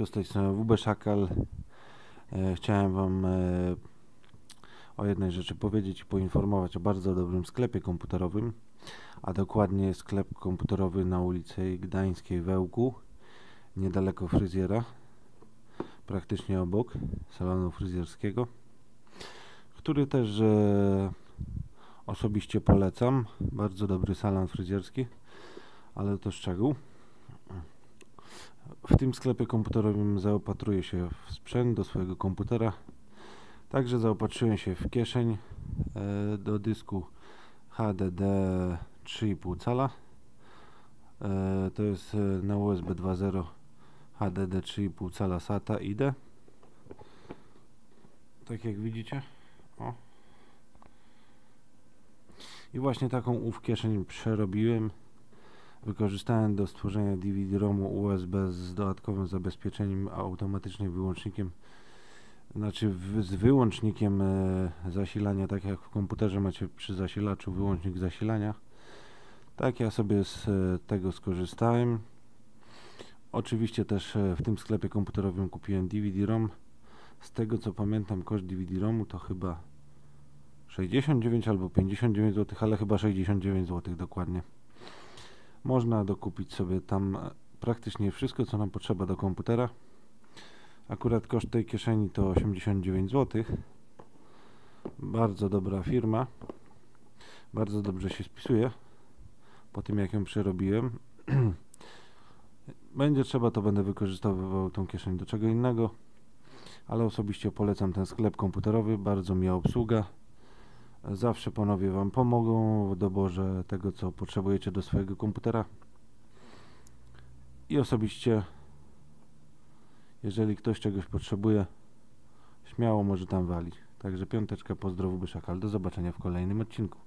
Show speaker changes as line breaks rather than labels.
Siemaneczko, z tej strony WB Szakal. E, chciałem Wam e, o jednej rzeczy powiedzieć i poinformować o bardzo dobrym sklepie komputerowym, a dokładnie sklep komputerowy na ulicy Gdańskiej w Ełku, niedaleko fryzjera, praktycznie obok salonu fryzjerskiego, który też e, osobiście polecam. Bardzo dobry salon fryzjerski, ale to szczegół. Tym sklepie komputerowym zaopatruję się w sprzęt do swojego komputera. Także zaopatrzyłem się w kieszeń e, do dysku HDD 3,5 cala. E, to jest e, na USB 2.0 HDD 3,5 cala SATA IDE. Tak jak widzicie. O. I właśnie taką ów kieszeń przerobiłem wykorzystałem do stworzenia DVD-ROMu USB z dodatkowym zabezpieczeniem automatycznym wyłącznikiem znaczy w, z wyłącznikiem e, zasilania, tak jak w komputerze macie przy zasilaczu wyłącznik zasilania. Tak ja sobie z e, tego skorzystałem. Oczywiście też e, w tym sklepie komputerowym kupiłem DVD-ROM z tego co pamiętam koszt DVD-ROMu to chyba 69 albo 59 zł, ale chyba 69 zł dokładnie można dokupić sobie tam praktycznie wszystko, co nam potrzeba do komputera. Akurat koszt tej kieszeni to 89 zł. Bardzo dobra firma. Bardzo dobrze się spisuje po tym jak ją przerobiłem. Będzie trzeba, to będę wykorzystywał tą kieszeń do czego innego. Ale osobiście polecam ten sklep komputerowy. Bardzo miła obsługa. Zawsze panowie Wam pomogą w doborze tego, co potrzebujecie do swojego komputera. I osobiście, jeżeli ktoś czegoś potrzebuje, śmiało może tam walić. Także piąteczka, pozdrowu Byszakal. Do zobaczenia w kolejnym odcinku.